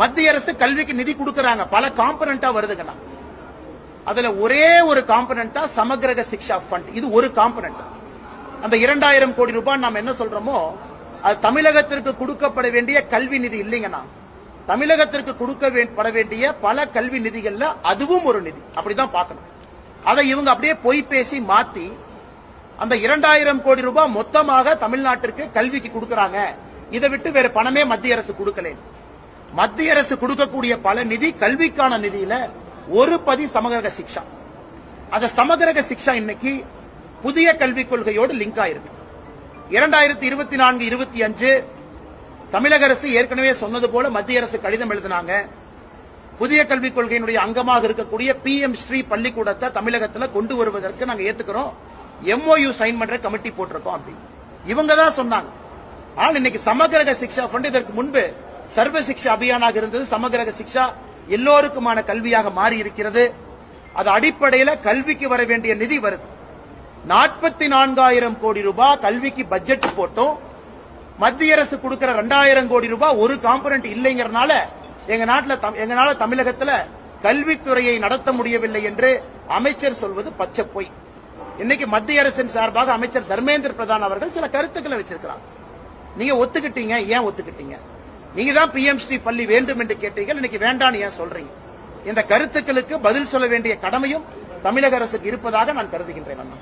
மத்திய அரசு கல்விக்கு நிதி கொடுக்கறாங்க. பல காம்பனண்டா வருதுங்கண்ணா. அதுல ஒரே ஒரு காம்பனண்டா சமகிரக சிக்ஷா ஃபண்ட் இது ஒரு காம்பனண்ட் அந்த இரண்டாயிரம் கோடி ரூபாய் நாம் என்ன சொல்றோமோ அது தமிழகத்திற்கு கொடுக்கப்பட வேண்டிய கல்வி நிதி இல்லைங்கண்ணா. தமிழகத்திற்கு கொடுக்க பட வேண்டிய பல கல்வி நிதிகள்ல அதுவும் ஒரு நிதி. அப்படிதான் பார்க்கணும். அதை இவங்க அப்படியே பொய் பேசி மாத்தி அந்த இரண்டாயிரம் கோடி ரூபாய் மொத்தமாக தமிழ்நாட்டிற்கு கல்விக்கு கொடுக்கறாங்க. இதை விட்டு வேற பணமே மத்திய அரசு கொடுக்கலேன் மத்திய அரசு கொடுக்கக்கூடிய பல நிதி கல்விக்கான நிதியில ஒரு பதி சமகிரக சிக்ஷா. அந்த சமகரக சிக்ஷா இன்னைக்கு புதிய கல்விக் கொள்கையோடு லிங்க் ஆயிருக்கு. இரண்டாயிரத்தி இருபத்தி நான்கு இருபத்தி அஞ்சு தமிழக அரசு ஏற்கனவே சொன்னது போல மத்திய அரசு கடிதம் எழுதினாங்க. புதிய கல்விக் கொள்கையினுடைய அங்கமாக இருக்கக்கூடிய பி எம் ஸ்ரீ பள்ளிக்கூடத்தை தமிழகத்தில் கொண்டு வருவதற்கு நாங்கள் ஏத்துக்கிறோம். எம்ஓயு சைன் பண்ற கமிட்டி போட்டிருக்கோம் அப்படின்னு. இவங்க தான் சொன்னாங்க. ஆனால் இன்னைக்கு சமகரக சிக்ஷா ஃபண்ட் இதற்கு முன்பு சர்வ சிக்ஷா அபியானாக இருந்தது சமகிரக சிக்ஷா எல்லோருக்குமான கல்வியாக மாறி இருக்கிறது அது அடிப்படையில் கல்விக்கு வர வேண்டிய நிதி வருது. நாற்பத்தி நான்காயிரம் கோடி ரூபாய் கல்விக்கு பட்ஜெட் போட்டோம். மத்திய அரசு கொடுக்கிற ரெண்டாயிரம் கோடி ரூபாய் ஒரு காம்பனண்ட் இல்லைங்கிறனால எங்க நாட்டில் தம்- தமிழகத்தில் கல்வித்துறையை நடத்த முடியவில்லை என்று அமைச்சர் சொல்வது பச்சை பொய். இன்னைக்கு மத்திய அரசின் சார்பாக அமைச்சர் தர்மேந்திர பிரதான் அவர்கள் சில கருத்துக்களை வச்சிருக்கிறாங்க நீங்க ஒத்துக்கிட்டீங்க ஏன் ஒத்துக்கிட்டீங்க? நீங்க தான் பிஎம் ஸ்ரீ பள்ளி வேண்டும் என்று கேட்டீங்க இன்னைக்கு வேண்டாம்னு ஏன் சொல்றீங்க? இந்த கருத்துக்களுக்கு பதில் சொல்ல வேண்டிய கடமையும் தமிழக அரசுக்கு இருப்பதாக நான் கருதுகின்றேன் அண்ணா.